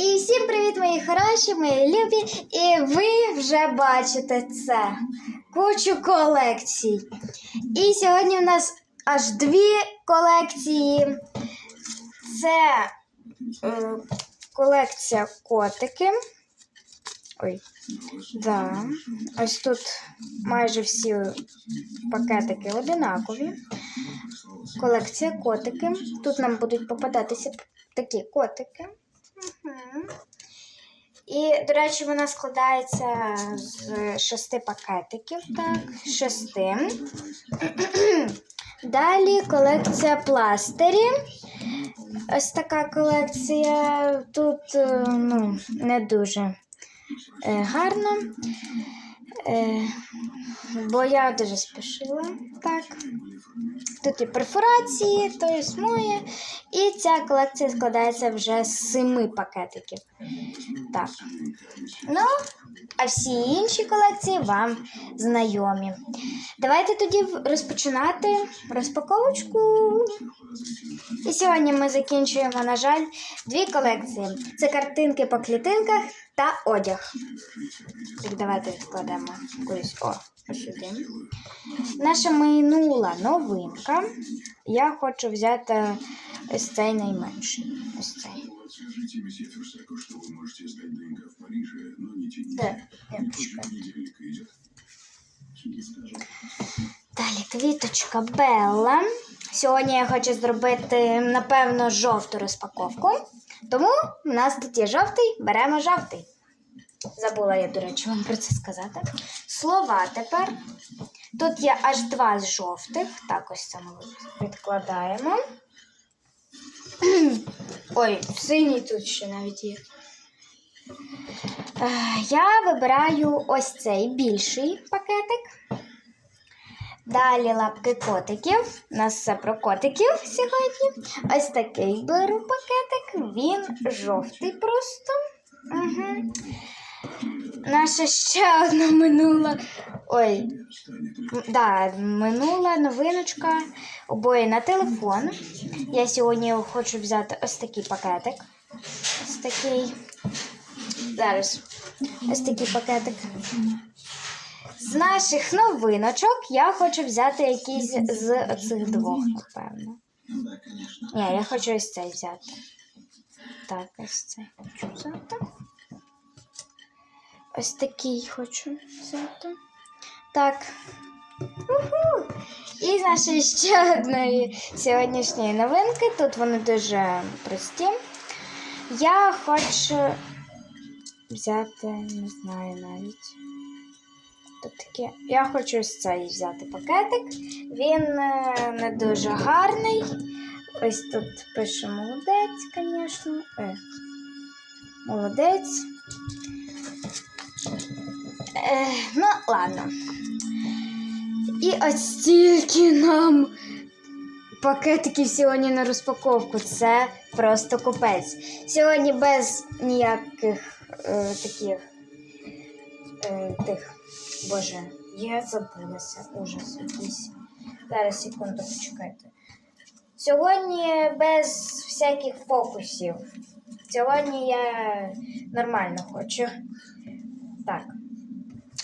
І всім привіт, мої хороші, мої любі. І ви вже бачите це. Кучу колекцій. І сьогодні в нас аж дві колекції. Це е, колекція котики. Ой, да. Ось тут майже всі пакетики одинакові. Колекція котики. Тут нам будуть попадатися такі котики. І, до речі, вона складається з шести пакетиків. Так, шести. Далі колекція пластирів. Ось така колекція. Тут е, ну, не дуже е, гарно. Е, бо я дуже спішила. Так. Тут і перфорації, то є моє. І ця колекція складається вже з семи пакетиків. Так. Ну, а всі інші колекції вам знайомі. Давайте тоді розпочинати розпаковочку. І сьогодні ми закінчуємо, на жаль, дві колекції: це картинки по клітинках та одяг. Так, давайте складемо кудись. О, сюди. Наша минула новинка. Я хочу взяти ось цей найменший. Ось цей. Скажите месье Фюрсаку, что вы можете сдать ДНК в Париже, но не тяните. Я. Неделька идет. Не. Далі квіточка Белла. Сьогодні я хочу зробити, напевно, жовту розпаковку. Тому в нас тут є жовтий, беремо жовтий. Забула я, до речі, вам про це сказати. Слова тепер. Тут є аж два з жовтих. Так, ось це ми відкладаємо. Ой, синій тут ще навіть є. Е, Я вибираю ось цей більший пакетик. Далі лапки котиків. У нас все про котиків сьогодні. Ось такий беру пакетик. Він жовтий просто. Угу. Наша ще одна минула. Ой, да, минула новиночка. Обоє на телефон. Я сьогодні хочу взяти ось такий пакетик. Ось такий. Зараз. Ось такий пакетик. З наших новиночок я хочу взяти якийсь з оцих двох, напевно. Ні, я хочу ось цей взяти. Так, ось цей хочу взяти. Ось такий хочу взяти. Так. Уху! І з нашої ще одної сьогоднішньої новинки. Тут вони дуже прості. Я хочу взяти, не знаю навіть. Тут таке. Я хочу ось цей взяти пакетик. Він е, не дуже гарний. Ось тут пише молодець, звісно. Е, молодець. Е, ну, ладно. І ось стільки нам пакетиків сьогодні на розпаковку. Це просто купець. Сьогодні без ніяких е, таких е, тих. Боже, я забулася. Ужас якийсь. Зараз секунду почекайте. Сьогодні без всяких фокусів. Сьогодні я нормально хочу. Так.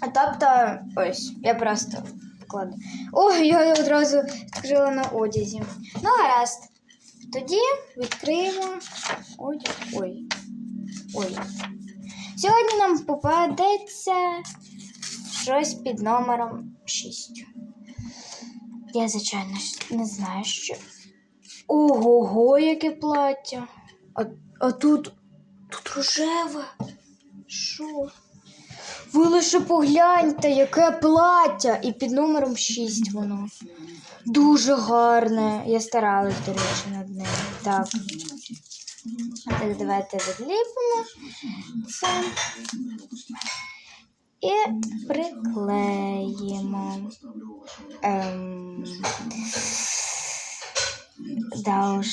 А тобто, ось, я просто вкладу. Ой, я одразу відкрила на одязі. Ну, гаразд. Тоді відкриємо одяг. Ой. Ой. Сьогодні нам попадеться щось під номером 6. Я, звичайно, не знаю, що. Ого, яке плаття. А, а тут. Тут рожеве. Що? Ви лише погляньте, яке плаття! І під номером 6 воно. Дуже гарне. Я старалась, до речі, над ним. Так. Так, давайте відліпимо це. І приклеїмо. Ем... Да уж.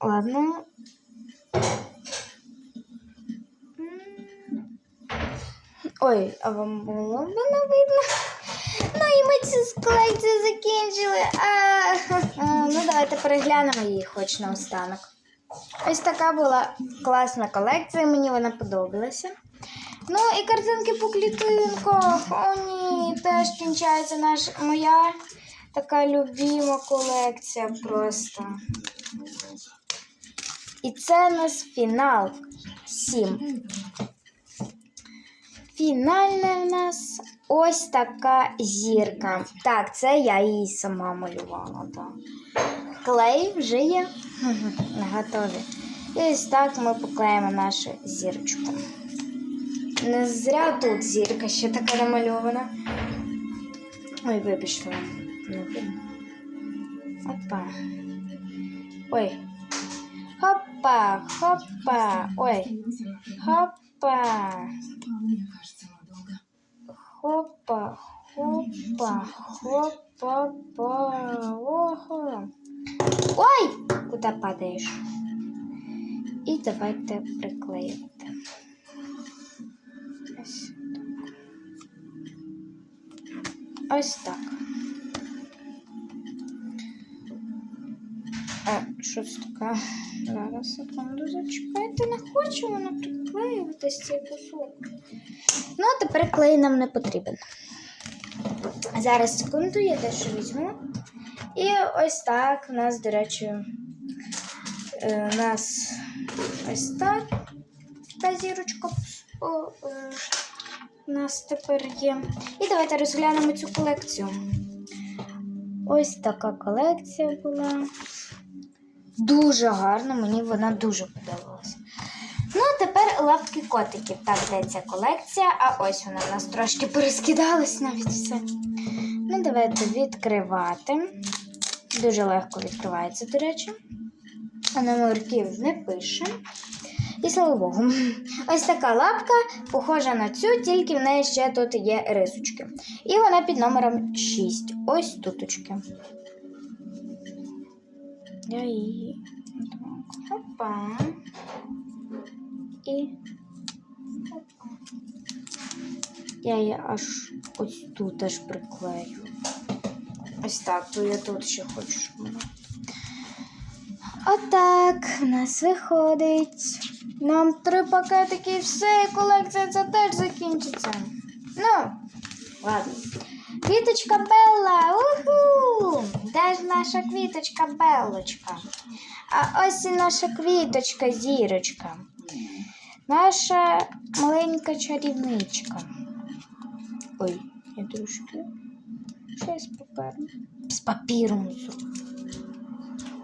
Ладно. Ой, а вам було воно видно? Ну і ми цю колекцію закінчили. А, ха-ха. ну давайте переглянемо її хоч наостанок. Ось така була класна колекція, мені вона подобалася. Ну і картинки по клітинках. О, ні, теж кінчається наш, моя така любима колекція просто. І це у нас фінал 7. Фінальна в нас ось така зірка. Так, це я її сама малювала. Так. Клей вже є. Готові. І ось так ми поклеїмо нашу зірочку. Не зря тут зірка ще така намальована. Ой, вибачте. Опа. Ой. Хопа, хопа. Ой. Хопа. Хопа, хопа, хопа, па. Ого. Ой! Куда падаєш? І давайте приклеювати. Ось так. Ось так. А, що це таке? Зараз секунду зачекайте, не хочу воно приклеюватись цей кусок. Ну, а тепер клей нам не потрібен. Зараз секунду, я дещо візьму. І ось так у нас, до речі, е, у нас ось так. Та зірочка е, у нас тепер є. І давайте розглянемо цю колекцію. Ось така колекція була. Дуже гарна, мені вона дуже подобалася. Ну, а тепер лапки котиків. Так, де ця колекція, а ось вона в нас трошки порозкидалась навіть все. Ну, давайте відкривати. Дуже легко відкривається, до речі. А номерків не пише. І слава Богу. Ось така лапка, похожа на цю, тільки в неї ще тут є рисочки. І вона під номером 6. Ось туточки. Я її. Опа. І. Я її аж ось тут аж приклею. Ось так, то я тут ще хочу. Отак в нас виходить. Нам три пакетики і все, і колекція ця теж закінчиться. Ну, ладно. Квіточка Белла! Уху! Де ж наша квіточка Беллочка? А ось і наша квіточка зірочка. Наша маленька чарівничка. Ой, я трошки. Що я з папером? З папіром. зроблю.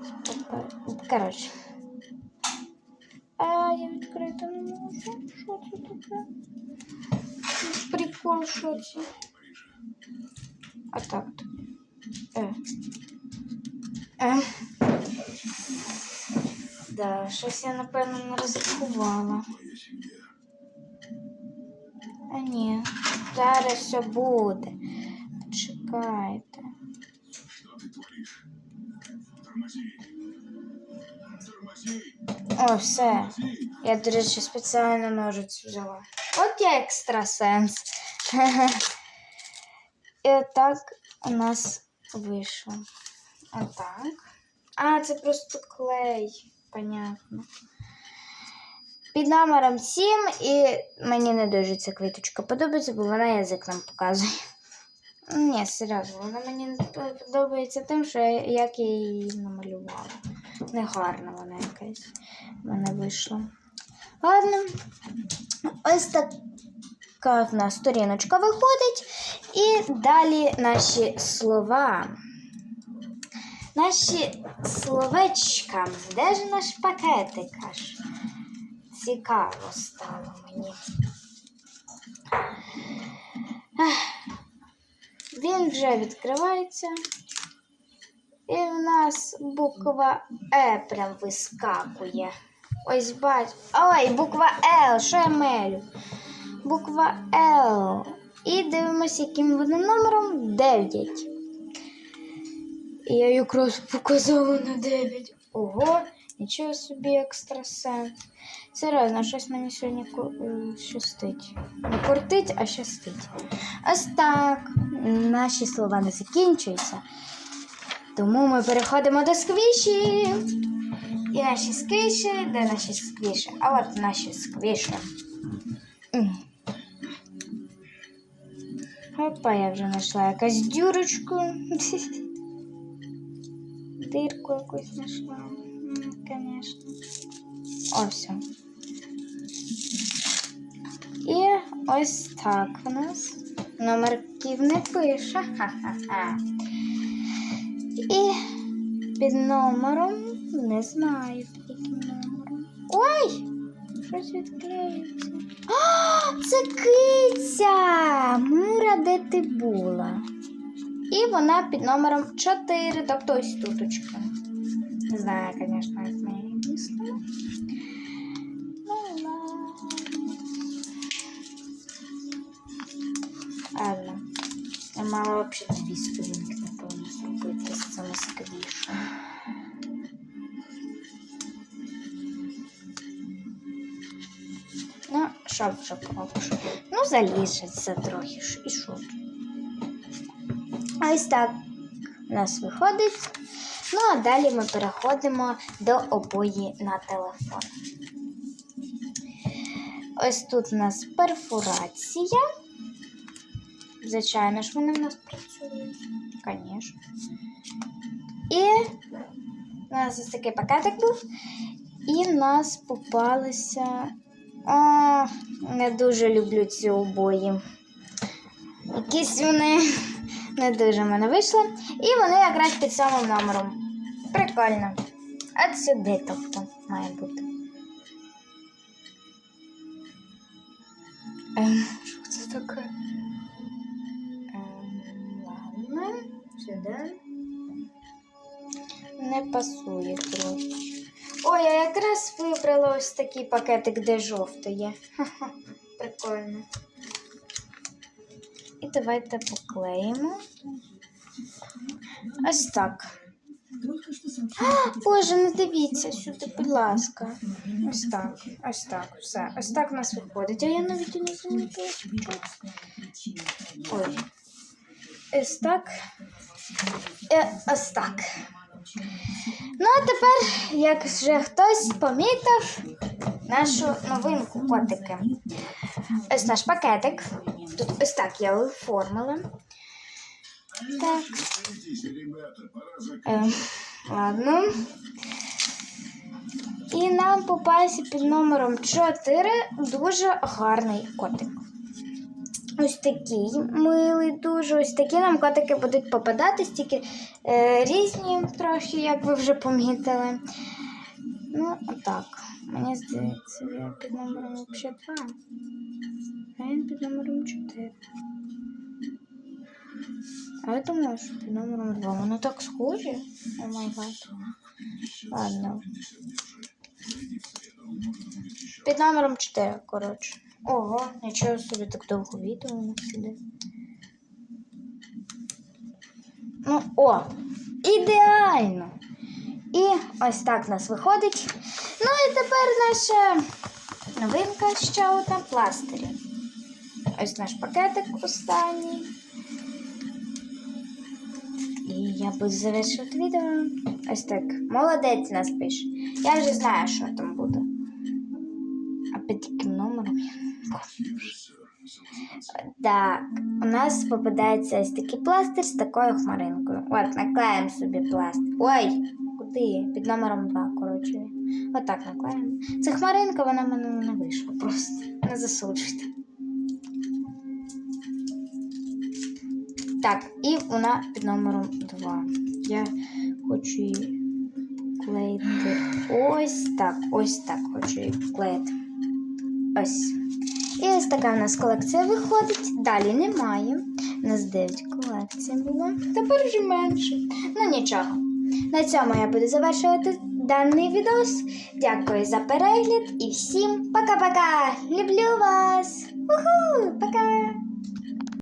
З папером. Коротше. А я відкрити не можу. Що це таке? Прикол, що це? А так. Е. Е. Да, щось я, напевно, не розрахувала. А ні, зараз все буде. Тормози. О, все. Я, до речі, спеціально ножиць взяла. От я екстрасенс. І отак у нас вийшло. Отак. А, це просто клей. Понятно. Під номером 7 і мені не дуже ця квіточка подобається, бо вона язик нам показує. Ні, серйозно, вона мені подобається тим, що як я її намалювала. Негарна вона якась в мене вийшла. Ладно, ось така в нас сторіночка виходить. І далі наші слова. Наші словечка. Де ж наш пакетик аж? Цікаво стало мені. Він вже відкривається. І в нас буква Е прям вискакує. Ось бач. Ой, буква Л, що я мелю? Буква Л. І дивимося, яким вона номером 9. Я якраз показала на 9. Ого, нічого собі екстрасенс. Серйозно, щось мені сьогодні е, щастить. Не кортить, а щастить. Ось так. Наші слова не закінчуються. Тому ми переходимо до сквіші. І наші сквіші, де наші сквіші? А от наші сквіші. Опа, я вже знайшла якусь дюрочку. Дирку якусь знайшла. Звісно. О, все. І ось так у нас. Номерків не пише. Ха-ха-ха. І під номером не знаю, під яким номером. Ой! Щось відклеїться. Це киця! Мура, де ти була? І вона під номером 4, тобто ось туточка. Не знаю, звісно, як її мислимо. Ну, ладно. Я мала взагалі дві сторінки, напевно, зробити цими сквішами. Ну, що вже поробиш? Ну, залізеться трохи. І що тут? Ось так у нас виходить. Ну, а далі ми переходимо до обої на телефон. Ось тут у нас перфорація. Звичайно ж, вони в нас працюють. Звісно. І у нас ось такий пакетик був. І в нас попалися. А, не дуже люблю ці обої. Якісь вони не дуже в мене вийшли. І вони якраз під самим номером. Прикольно. От сюди, тобто, має бути. Ем, що це таке? Ем, ладно, сюди. Не пасує трохи. Ой, я якраз вибрала ось такий пакетик, де жовтий є. Ха-ха, Прикольно. Давайте поклеїмо. Ось так. Что Боже, не дивіться сюди, будь ласка. Ось так, ось так, все. Ось так у нас виходить. А я навіть і не замітила. Ой. Ось так. І ось так. Ну, а тепер, як вже хтось помітив, нашу новинку котики. Ось наш пакетик. Тут ось так я оформила. Так. Е, ладно. І нам попався під номером 4 дуже гарний котик. Ось такий милий, дуже ось такі нам котики будуть попадатись, тільки е, різні трохи, як ви вже помітили. Ну, отак. Мені здається, я під номером взагалі 2. Він під номером 4. А я думаю, що під номером 2. Вони так схожі. О май гад. Ладно. Під номером 4, коротше. Ого, нічого собі так довго відео у нас. Ну, о! Ідеально! І ось так в нас виходить. Ну і тепер наша новинка ще одна пластирі. Ось наш пакетик останній. І я буду завершувати відео. Ось так. Молодець нас пише. Я вже знаю, що там буде. А під яким номером? я. Так, у нас попадається ось такий пластир з такою хмаринкою. От, наклеїмо собі пластир. Ой, куди? Під номером 2, коротше. Отак наклеїмо. Це хмаринка, вона в мене не вийшла просто. Не засуджуйте. Так, і вона під номером 2. Я хочу її клеїти ось так, ось так хочу її клеїти. Ось. І ось така в нас колекція виходить. Далі немає. У нас 9 колекцій було. Тепер вже менше. Ну нічого. На цьому я буду завершувати даний відос. Дякую за перегляд і всім пока-пока! Люблю вас! Уху! Пока!